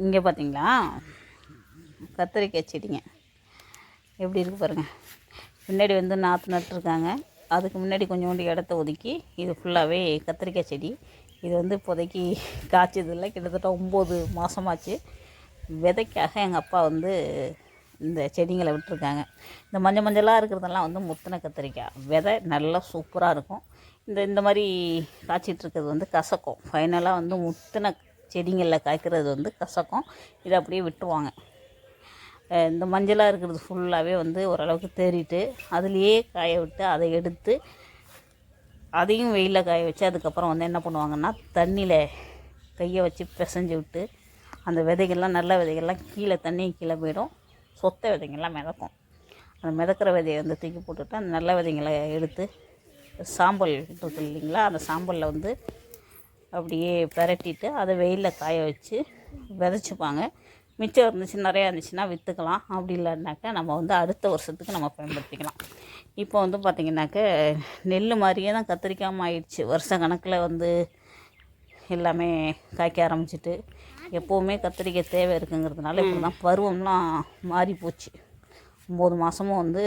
இங்கே பார்த்தீங்களா கத்திரிக்காய் செடிங்க. எப்படி இருக்கு பாருங்கள் பின்னாடி வந்து நாற்று நட்டுருக்காங்க அதுக்கு முன்னாடி கொஞ்சோண்டு இடத்த ஒதுக்கி இது ஃபுல்லாகவே கத்திரிக்காய் செடி. இது வந்து இப்போதைக்கு காய்ச்சதில்லை. கிட்டத்தட்ட ஒம்பது மாதமாச்சு விதைக்காக எங்கள் அப்பா வந்து இந்த செடிங்களை விட்டுருக்காங்க. இந்த மஞ்சள் மஞ்சளாக இருக்கிறதெல்லாம் வந்து முத்தின கத்திரிக்காய். விதை நல்லா சூப்பராக இருக்கும். இந்த இந்த மாதிரி காய்ச்சிட்டு இருக்கிறது வந்து கசக்கும். ஃபைனலாக வந்து முத்தின செடிங்களில் காய்க்கிறது வந்து கசக்கும். இதை அப்படியே விட்டுருவாங்க. இந்த மஞ்சளாக இருக்கிறது ஃபுல்லாகவே வந்து ஓரளவுக்கு தேறிட்டு அதுலேயே காய விட்டு அதை எடுத்து அதையும் வெயிலில் காய வச்சு அதுக்கப்புறம் வந்து என்ன பண்ணுவாங்கன்னா தண்ணியில் கையை வச்சு பிசைஞ்சு விட்டு அந்த விதைகள்லாம் நல்ல விதைகள்லாம் கீழே தண்ணி கீழே போயிடும். சொத்த விதைங்கள்லாம் மிதக்கும். அந்த மிதக்கிற விதையை வந்து தூக்கி போட்டுவிட்டு அந்த நல்ல விதைங்களை எடுத்து சாம்பல் இருக்குது இல்லைங்களா அந்த சாம்பலில் வந்து அப்படியே பிரட்டிட்டு அதை வெயிலில் காய வச்சு விதைச்சிப்பாங்க. மிச்சம் இருந்துச்சு நிறையா இருந்துச்சுன்னா விற்றுக்கலாம் அப்படி இல்லைனாக்கா நம்ம வந்து அடுத்த வருஷத்துக்கு நம்ம பயன்படுத்திக்கலாம். இப்போ வந்து பார்த்திங்கனாக்க நெல் மாதிரியே தான் கத்திரிக்காமல் ஆயிடுச்சு. வருஷ கணக்கில் வந்து எல்லாமே காய்க்க ஆரம்பிச்சிட்டு எப்போவுமே கத்திரிக்காய் தேவை இருக்குங்கிறதுனால இப்படி தான் பருவம்லாம் மாறி போச்சு. ஒம்பது மாதமும் வந்து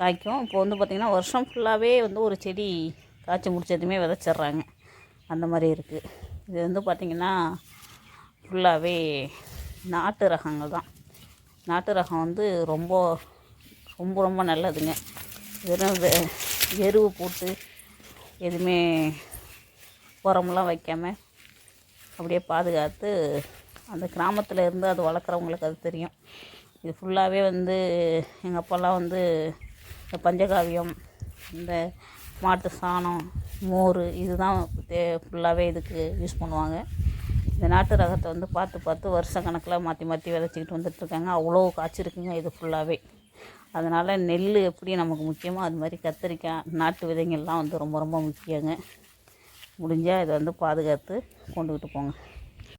காய்க்கும். இப்போ வந்து பார்த்திங்கன்னா வருஷம் ஃபுல்லாகவே வந்து ஒரு செடி காய்ச்சி முடிச்சதுமே விதைச்சிட்றாங்க. அந்த மாதிரி இருக்குது இது வந்து பார்த்திங்கன்னா ஃபுல்லாகவே நாட்டு ரகங்கள் தான். நாட்டு ரகம் வந்து ரொம்ப ரொம்ப ரொம்ப நல்லதுங்க. வெறும் எருவு போட்டு எதுவுமே உரமெல்லாம் வைக்காமல் அப்படியே பாதுகாத்து அந்த கிராமத்தில் இருந்து அது வளர்க்குறவங்களுக்கு அது தெரியும். இது ஃபுல்லாகவே வந்து எங்கள் அப்பாலாம் வந்து இந்த பஞ்சகாவியம் இந்த மாட்டு சாணம் மோர் இதுதான் தே ஃபுல்லாகவே இதுக்கு யூஸ் பண்ணுவாங்க. இந்த நாட்டு ரகத்தை வந்து பார்த்து பார்த்து வருஷ கணக்கில் மாற்றி மாற்றி விதைச்சிக்கிட்டு வந்துட்டுருக்காங்க. அவ்வளோ காய்ச்சிருக்குங்க இது ஃபுல்லாகவே அதனால் நெல் எப்படி நமக்கு முக்கியமோ அது மாதிரி கத்திரிக்காய் நாட்டு விதைங்கள்லாம் வந்து ரொம்ப ரொம்ப முக்கியங்க. முடிஞ்சால் இதை வந்து பாதுகாத்து கொண்டுக்கிட்டு போங்க.